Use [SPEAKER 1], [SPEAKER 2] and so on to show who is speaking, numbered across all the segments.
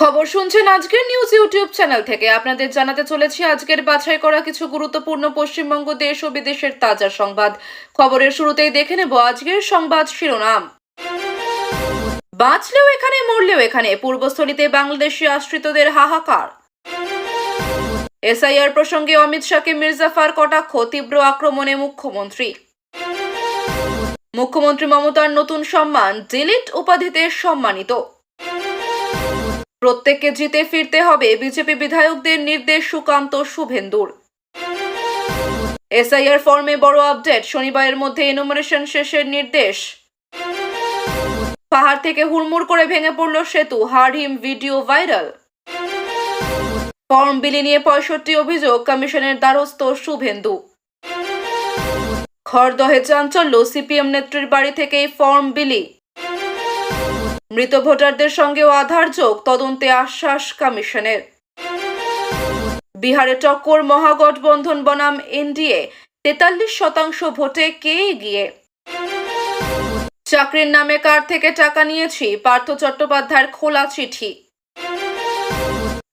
[SPEAKER 1] খবর শুনছেন আজকের নিউজ ইউটিউব চ্যানেল থেকে। আপনাদের জানাতে চলেছি, আজকের বাছাই করা কিছু গুরুত্বপূর্ণ পশ্চিমবঙ্গ দেশ ও বিদেশের তাজা সংবাদ। খবরের শুরুতেই দেখে নেব আজকের সংবাদ শিরোনাম। বাঁচলেও এখানে, মরলেও এখানে, পূর্বস্থলিতে বাংলাদেশি আশ্রিতদের হাহাকার। এসআইআর প্রসঙ্গে অমিত শাহকে মির্জাফার কটাক্ষ, তীব্র আক্রমণে মুখ্যমন্ত্রী। মুখ্যমন্ত্রী মমতার নতুন সম্মান ডিলিট উপাধিতে সম্মানিত। প্রত্যেককে জিতে ফিরতে হবে বিজেপি বিধায়কদের নির্দেশ সুকান্ত শুভেন্দুর। এসআইআর ফর্মে বড় আপডেট, শনিবারের মধ্যে এনুমারেশন শেষের নির্দেশ। পাহাড় থেকে হুড়মুড় করে ভেঙে পড়ল সেতু হারহিম ভিডিও ভাইরাল। ফর্ম বিলি নিয়ে পঁয়ষট্টি অভিযোগ, কমিশনের দ্বারস্থ শুভেন্দু। খড়দহে চাঞ্চল্য, সিপিএম নেত্রীর বাড়ি থেকেই ফর্ম বিলি। মৃত ভোটারদের সঙ্গেও আধার যোগ তদন্তে আশ্বাস কমিশনের। বিহারে টক্কর মহাগঠবন্ধন বনাম এনডিএ, তেতাল্লিশ শতাংশ ভোটে কে এগিয়ে? চাকরির নামে কার থেকে টাকা নিয়েছি? পার্থ চট্টোপাধ্যায়ের খোলা চিঠি।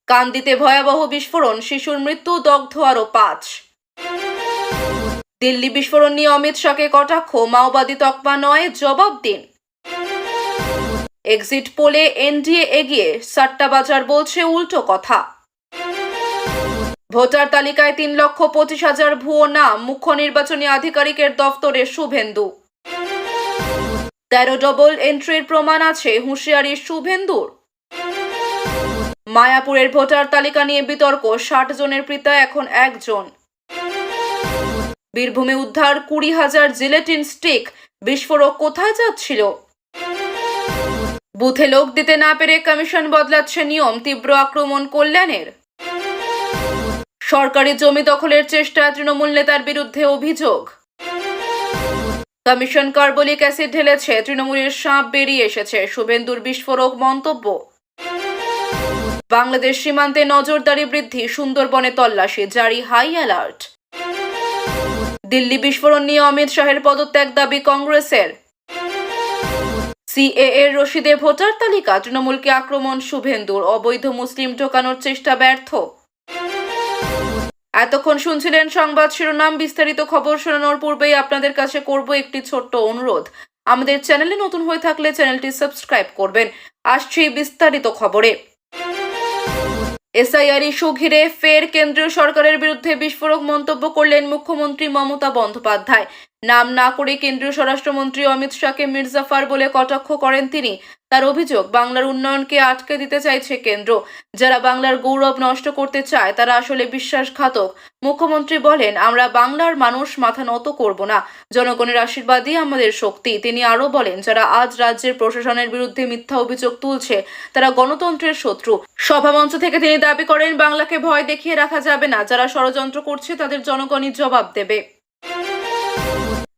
[SPEAKER 1] কান্দিতে ভয়াবহ বিস্ফোরণ, শিশুর মৃত্যু দগ্ধ আরও পাঁচ। দিল্লি বিস্ফোরণ নিয়ে অমিত শাহকে কটাক্ষ, মাওবাদী তকমা নয় জবাব দিন এক্সিট পোলে এনডিএ এগিয়ে সাট্টা বাজার বলছে উল্টো কথা। ভোটার তালিকায় তিন লক্ষ পঁচিশ হাজার ভুয়ো নাম, মুখ্য নির্বাচনী আধিকারিকের দফতরে শুভেন্দু। তেরো ডবল এন্ট্রির প্রমাণ আছে, হুঁশিয়ারি শুভেন্দুর। মায়াপুরের ভোটার তালিকা নিয়ে বিতর্ক, ষাট জনের পিতা এখন একজন। বীরভূমে উদ্ধার কুড়ি হাজার জিলেটিন স্টিক, বিস্ফোরক কোথায় যাচ্ছিল? বুথে লোক দিতে না পেরে কমিশন বদলাচ্ছে নিয়ম, তীব্র আক্রমণ কল্যাণের। সরকারি জমি দখলের চেষ্টা তৃণমূল নেতার বিরুদ্ধে অভিযোগ। কমিশন কার্বলিক অ্যাসিড ঢেলেছে, তৃণমূলের সাপ বেরিয়ে এসেছে, শুভেন্দুর বিস্ফোরক মন্তব্য। বাংলাদেশ সীমান্তে নজরদারি বৃদ্ধি, সুন্দরবনে তল্লাশি, জারি হাই অ্যালার্ট। দিল্লি বিস্ফোরণ নিয়ে অমিত শাহের পদত্যাগ দাবি কংগ্রেসের। সিএ এর রশিদে ভোটার তালিকা। তৃণমূলকে আক্রমণ, শুভেন্দুর। অবৈধ মুসলিম ঢোকানোর চেষ্টা ব্যর্থ। এতক্ষণ শুনছিলেন সংবাদ শিরোনাম। বিস্তারিত খবর শোনানোর পূর্বেই আপনাদের কাছে করব একটি ছোট্ট অনুরোধ। আমাদের চ্যানেলে নতুন হয়ে থাকলে চ্যানেলটি সাবস্ক্রাইব করবেন। আসছি বিস্তারিত খবরে। এসআইআর ইস্যু ঘিরে ফের কেন্দ্রীয় সরকারের বিরুদ্ধে বিস্ফোরক মন্তব্য করলেন মুখ্যমন্ত্রী মমতা বন্দ্যোপাধ্যায়। নাম না করে কেন্দ্রীয় স্বরাষ্ট্রমন্ত্রী অমিত শাহকে মির্জাফার বলে কটাক্ষ করেন তিনি। তার অভিযোগ, বাংলার উন্নয়নকে আটকে দিতে চাইছে কেন্দ্র। যারা বাংলার গৌরব নষ্ট করতে চায়, তারা আসলে বিশ্বাসঘাতক। মুখ্যমন্ত্রী বলেন, আমরা বাংলার মানুষ মাথা নত করব না। জনগণের আশীর্বাদই আমাদের শক্তি। তিনি আরও বলেন, যারা আজ রাজ্যের প্রশাসনের বিরুদ্ধে মিথ্যা অভিযোগ তুলছে, তারা গণতন্ত্রের শত্রু। সভামঞ্চ থেকে তিনি দাবি করেন, বাংলাকে ভয় দেখিয়ে রাখা যাবে না। যারা ষড়যন্ত্র করছে, তাদের জনগণই জবাব দেবে।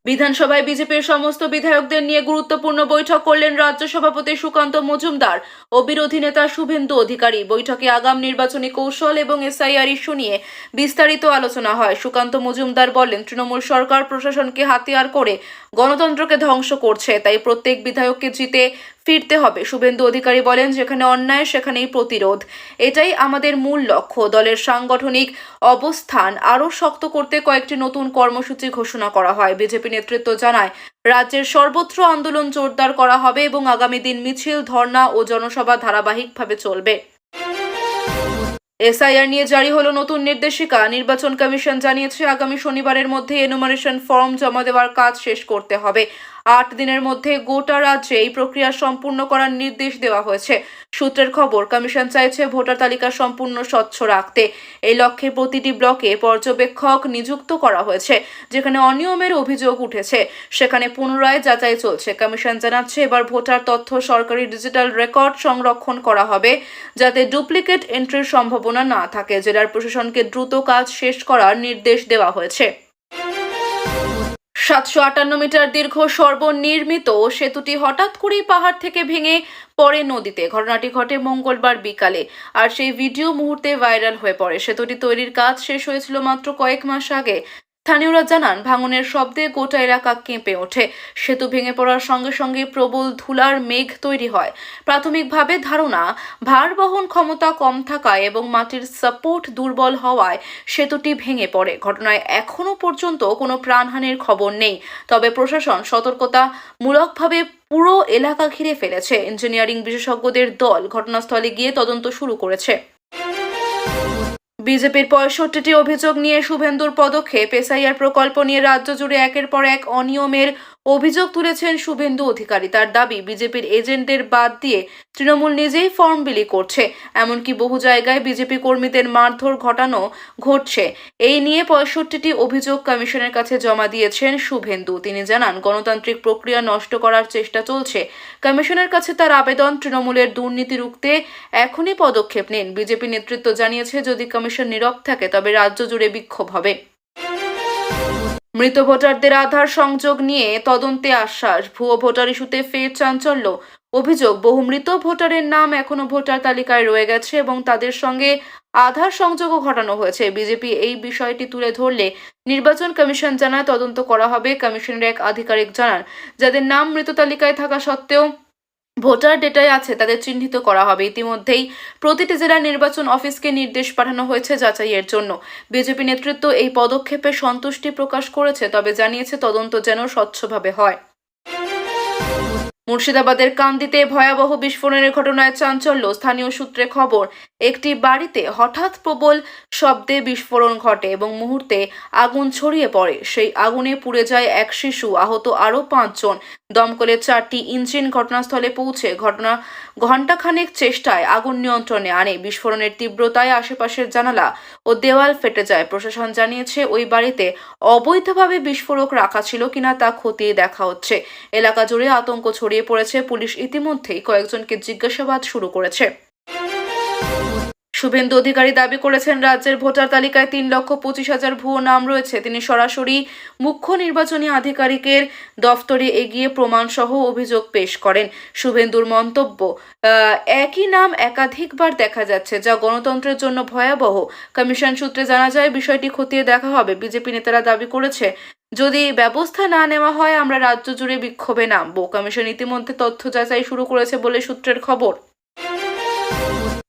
[SPEAKER 1] বিধানসভায় বিজেপির সমস্ত বিধায়কদের নিয়ে গুরুত্বপূর্ণ বৈঠক করলেন রাজ্য সভাপতি সুকান্ত মজুমদার ও বিরোধী নেতা শুভেন্দু অধিকারী। বৈঠকে আগাম নির্বাচনী কৌশল এবং এসআইআর ইস্যু নিয়ে বিস্তারিত আলোচনা হয়। সুকান্ত মজুমদার বলেন, তৃণমূল সরকার প্রশাসনকে হাতিয়ার করে গণতন্ত্রকে ধ্বংস করছে, তাই প্রত্যেক বিধায়ককে জিতে ফিরতে হবে। শুভেন্দু অধিকারী বলেন, যেখানে অন্যায়, সেখানেই প্রতিরোধ। এটাই আমাদের মূল লক্ষ্য। দলের সাংগঠনিক অবস্থান আরও শক্ত করতে কয়েকটি নতুন কর্মসূচি ঘোষণা করা হয়। বিজেপি নেতৃত্ব জানায়, রাজ্যের সর্বত্র আন্দোলন জোরদার করা হবে এবং আগামী দিন মিছিল, ধর্ণা ও জনসভা ধারাবাহিকভাবে চলবে। এসআইআর নিয়ে জারি হলো নতুন নির্দেশিকা। নির্বাচন কমিশন জানিয়েছে, আগামী শনিবারের মধ্যে এনুমারেশন ফর্ম জমা দেওয়ার কাজ শেষ করতে হবে। আট দিনের মধ্যে গোটা রাজ্যে এই প্রক্রিয়া সম্পূর্ণ করার নির্দেশ দেওয়া হয়েছে। সূত্রের খবর, কমিশন চাইছে ভোটার তালিকা সম্পূর্ণ স্বচ্ছ রাখতে। এই লক্ষ্যে প্রতিটি ব্লকে পর্যবেক্ষক নিযুক্ত করা হয়েছে, যেখানে অনিয়মের অভিযোগ উঠেছে। সেখানে পুনরায় যাচাই চলছে। কমিশন জানাচ্ছে, এবার ভোটার তথ্য সরকারি ডিজিটাল রেকর্ড সংরক্ষণ করা হবে, যাতে ডুপ্লিকেট এন্ট্রির সম্ভাবনা না থাকে। জেলার প্রশাসনকে দ্রুত কাজ শেষ করার নির্দেশ দেওয়া হয়েছে। সাতশো আটান্ন মিটার দীর্ঘ সর্বনির্মিত সেতুটি হঠাৎ করেই পাহাড় থেকে ভেঙে পড়ে নদীতে। ঘটনাটি ঘটে মঙ্গলবার বিকালে, আর সেই ভিডিও মুহূর্তে ভাইরাল হয়ে পড়ে। সেতুটি তৈরির কাজ শেষ হয়েছিল মাত্র কয়েক মাস আগে। স্থানীয়রা জানান, ভাঙনের শব্দে গোটা এলাকা কেঁপে ওঠে। সেতু ভেঙে পড়ার সঙ্গে সঙ্গে প্রবল ধুলার মেঘ তৈরি হয়। প্রাথমিকভাবে ধারণা, ভার বহন ক্ষমতা কম থাকায় এবং মাটির সাপোর্ট দুর্বল হওয়ায় সেতুটি ভেঙে পড়ে। ঘটনায় এখনও পর্যন্ত কোনো প্রাণহানির খবর নেই। তবে প্রশাসন সতর্কতামূলকভাবে পুরো এলাকা ঘিরে ফেলেছে। ইঞ্জিনিয়ারিং বিশেষজ্ঞদের দল ঘটনাস্থলে গিয়ে তদন্ত শুরু করেছে। বিজেপির পঁয়ষট্টিটি অভিযোগ নিয়ে শুভেন্দুর পদক্ষেপ, এসআইআর প্রকল্প নিয়ে রাজ্য জুড়ে একের পর এক অনিয়মের অভিযোগ তুলেছেন শুভেন্দু অধিকারী। তার দাবি, বিজেপির এজেন্টদের বাদ দিয়ে তৃণমূল নিজেই ফর্ম বিলি করছে। এমনকি বহু জায়গায় বিজেপি কর্মীদের মারধর ঘটানো ঘটছে। এই নিয়ে পঁয়ষট্টিটি অভিযোগ কমিশনের কাছে জমা দিয়েছেন শুভেন্দু। তিনি জানান, গণতান্ত্রিক প্রক্রিয়া নষ্ট করার চেষ্টা চলছে। কমিশনের কাছে তার আবেদন তৃণমূলের দুর্নীতি রুখতে এখনই পদক্ষেপ নিন। বিজেপি নেতৃত্ব জানিয়েছে, যদি কমিশন নীরব থাকে, তবে রাজ্য জুড়ে বিক্ষোভ হবে। মৃত ভোটারদের আধার সংযোগ নিয়ে তদন্তে আশ্বাস। ভুয়ো ভোটার ইস্যুতে ফের চাঞ্চল্য। অভিযোগ, বহু মৃত ভোটারের নাম এখনও ভোটার তালিকায় রয়ে গেছে এবং তাদের সঙ্গে আধার সংযোগও ঘটানো হয়েছে। বিজেপি এই বিষয়টি তুলে ধরলে নির্বাচন কমিশন জানায় তদন্ত করা হবে। কমিশনের এক আধিকারিক জানান, যাদের নাম মৃত তালিকায় থাকা সত্ত্বেও ভোটার ডেটায় আছে, তাদের চিহ্নিত করা হবে। ইতিমধ্যেই প্রতিটি জেলার নির্বাচন অফিসকে নির্দেশ পাঠানো হয়েছে যাচাইয়ের জন্য। বিজেপি নেতৃত্ব এই পদক্ষেপে সন্তুষ্টি প্রকাশ করেছে, তবে জানিয়েছে তদন্ত যেন স্বচ্ছভাবে হয়। মুর্শিদাবাদের কান্দিতে ভয়াবহ বিস্ফোরণের ঘটনায় চাঞ্চল্য। স্থানীয় সূত্রে খবর, একটি বাড়িতে হঠাৎ প্রবল শব্দে বিস্ফোরণ ঘটে এবং মুহূর্তে আগুন ছড়িয়ে পড়ে। সেই আগুনে পুড়ে যায় এক শিশু, আহত আরও পাঁচজন। দমকলের চারটি ইঞ্জিন ঘটনাস্থলে পৌঁছে ঘটনা ঘণ্টাখানেক চেষ্টায় আগুন নিয়ন্ত্রণে আনে। বিস্ফোরণের তীব্রতায় আশেপাশের জানালা ও দেওয়াল ফেটে যায়। প্রশাসন জানিয়েছে, ওই বাড়িতে অবৈধভাবে বিস্ফোরক রাখা ছিল কিনা তা খতিয়ে দেখা হচ্ছে। এলাকা জুড়ে আতঙ্ক ছড়িয়ে পড়েছে। পুলিশ ইতিমধ্যেই কয়েকজনকে জিজ্ঞাসাবাদ শুরু করেছে। শুভেন্দু অধিকারী দাবি করেছেন, রাজ্যের ভোটার তালিকায় তিন লক্ষ পঁচিশ হাজার ভুয়ো নাম রয়েছে। তিনি সরাসরি মুখ্য নির্বাচনী আধিকারিকের দফতরে এগিয়ে প্রমাণসহ অভিযোগ পেশ করেন। শুভেন্দুর মন্তব্য একই নাম একাধিকবার দেখা যাচ্ছে, যা গণতন্ত্রের জন্য ভয়াবহ। কমিশন সূত্রে জানা যায়, বিষয়টি খতিয়ে দেখা হবে। বিজেপি নেতারা দাবি করেছে, যদি ব্যবস্থা না নেওয়া হয়, আমরা রাজ্য জুড়ে বিক্ষোভে নামবো। কমিশন ইতিমধ্যে তথ্য যাচাই শুরু করেছে বলে সূত্রের খবর।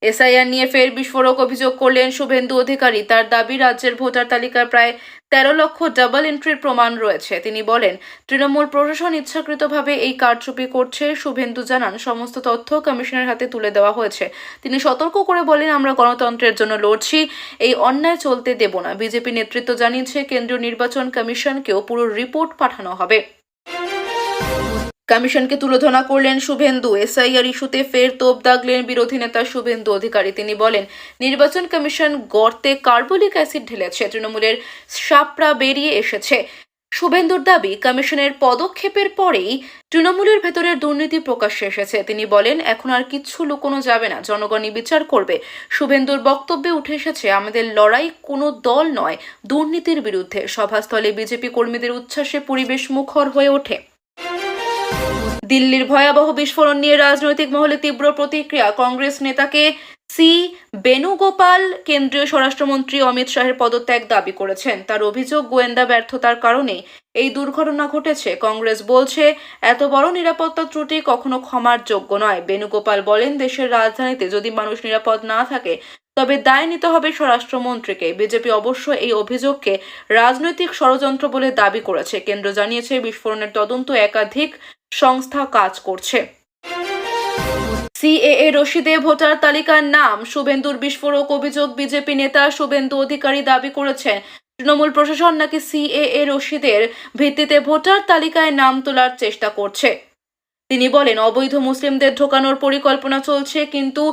[SPEAKER 1] এসআইআর নিয়ে ফের বিস্ফোরক অভিযোগ করলেন শুভেন্দু অধিকারী। তার দাবি, রাজ্যের ভোটার তালিকায় প্রায় তেরো লক্ষ ডাবল এন্ট্রির প্রমাণ রয়েছে। তিনি বলেন, তৃণমূল প্রশাসন ইচ্ছাকৃতভাবে এই কারচুপি করছে। শুভেন্দু জানান, সমস্ত তথ্য কমিশনের হাতে তুলে দেওয়া হয়েছে। তিনি সতর্ক করে বলেন, আমরা গণতন্ত্রের জন্য লড়ছি, এই অন্যায় চলতে দেব না। বিজেপি নেতৃত্ব জানিয়েছে, কেন্দ্রীয় নির্বাচন কমিশনকেও পুরো রিপোর্ট পাঠানো হবে। কমিশনকে তুলোধনা করলেন শুভেন্দু। এসআইআর ইস্যুতে ফের তোপ দাগলেন বিরোধী নেতা শুভেন্দু অধিকারী। তিনি বলেন, নির্বাচন কমিশন গর্তে কার্বলিক অ্যাসিড ঢেলেছে, তৃণমূলের সাপড়া বেরিয়ে এসেছে। শুভেন্দুর দাবি, কমিশনের পদক্ষেপের পরেই তৃণমূলের ভেতরের দুর্নীতি প্রকাশ্যে এসেছে। তিনি বলেন, এখন আর কিচ্ছু লুকোনো যাবে না, জনগণই বিচার করবে। শুভেন্দুর বক্তব্যে উঠে এসেছে, আমাদের লড়াই কোনো দল নয়, দুর্নীতির বিরুদ্ধে। সভাস্থলে বিজেপি কর্মীদের উচ্ছ্বাসে পরিবেশ মুখর হয়ে ওঠে। দিল্লির ভয়াবহ বিস্ফোরণ নিয়ে রাজনৈতিক মহলে তীব্র প্রতিক্রিয়া। কংগ্রেস নেতাকে সি. বেণুগোপাল, কেন্দ্রীয় স্বরাষ্ট্রমন্ত্রী অমিত শাহের পদত্যাগ দাবি করেছেন। তার অভিযোগ গোয়েন্দা ব্যর্থতার কারণে এই দুর্ঘটনা ঘটেছে। কংগ্রেস বলছে, এত বড় নিরাপত্তা ত্রুটি কখনো ক্ষমার যোগ্য নয়। বেণুগোপাল বলেন, দেশের রাজধানীতে যদি মানুষ নিরাপদ না থাকে, তবে দায় নিতে হবে স্বরাষ্ট্রমন্ত্রীকে। বিজেপি অবশ্য এই অভিযোগকে রাজনৈতিক ষড়যন্ত্র বলে দাবি করেছে। কেন্দ্র জানিয়েছে, বিস্ফোরণের তদন্ত একাধিক সংস্থা কাজ করছে। সিএএ রশিদে ভোটার তালিকার নাম, শুভেন্দুর বিস্ফোরক অভিযোগ বিজেপি নেতা শুভেন্দু অধিকারী দাবি করেছেন। তৃণমূল প্রশাসন নাকি সিএএ রশিদের ভিত্তিতে ভোটার তালিকায় নাম তোলার চেষ্টা করছে। তিনি বলেন, অবৈধ মুসলিমদের ঢোকানোর পরিকল্পনা চলছে, কিন্তু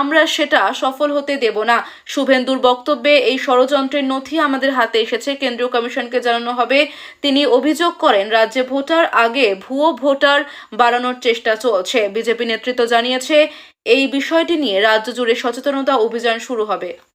[SPEAKER 1] আমরা সেটা সফল হতে দেব না। শুভেন্দুর বক্তব্যে এই ষড়যন্ত্রের নথি আমাদের হাতে এসেছে। কেন্দ্রীয় কমিশনকে জানানো হবে, তিনি অভিযোগ করেন, রাজ্যে ভোটার আগে ভুয়ো ভোটার বাড়ানোর চেষ্টা চলছে। বিজেপি নেতৃত্ব জানিয়েছে, এই বিষয়টি নিয়ে রাজ্য জুড়ে সচেতনতা অভিযান শুরু হবে।